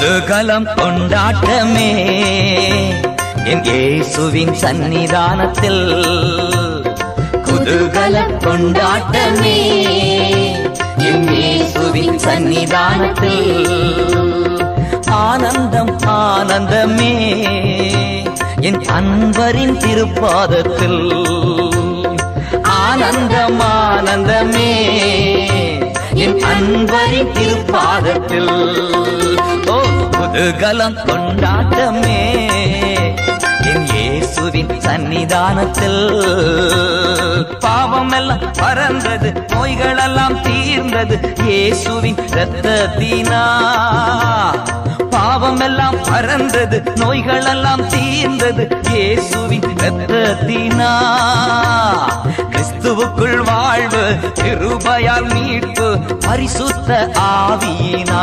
குதூகலம் கொண்டாட்டமே. என் இயேசுவின் சன்னிதானத்தில் குதூகலம் கொண்டாட்டமே. என் இயேசுவின் சன்னிதானத்தில் ஆனந்தம் ஆனந்தமே. என் அன்பரின் திருப்பாதத்தில் ஆனந்தம் ஆனந்தமே. என் அன்பரின் திருப்பாதத்தில் ஓ குதூகலம் கொண்டாட்டமே. என் இயேசுவின் சன்னிதானத்தில் பாவம் எல்லாம் பறந்தது நோய்களெல்லாம் தீர்ந்தது. இயேசுவின் ரத்தத்தினா பாவம் எல்லாம் பறந்தது நோய்களெல்லாம் தீர்ந்தது. இயேசுவின் ரத்தத்தினா கிறிஸ்துவுக்குள் வாழ்வு திருபயால் மீட்பு பரிசுத்த ஆவியினா.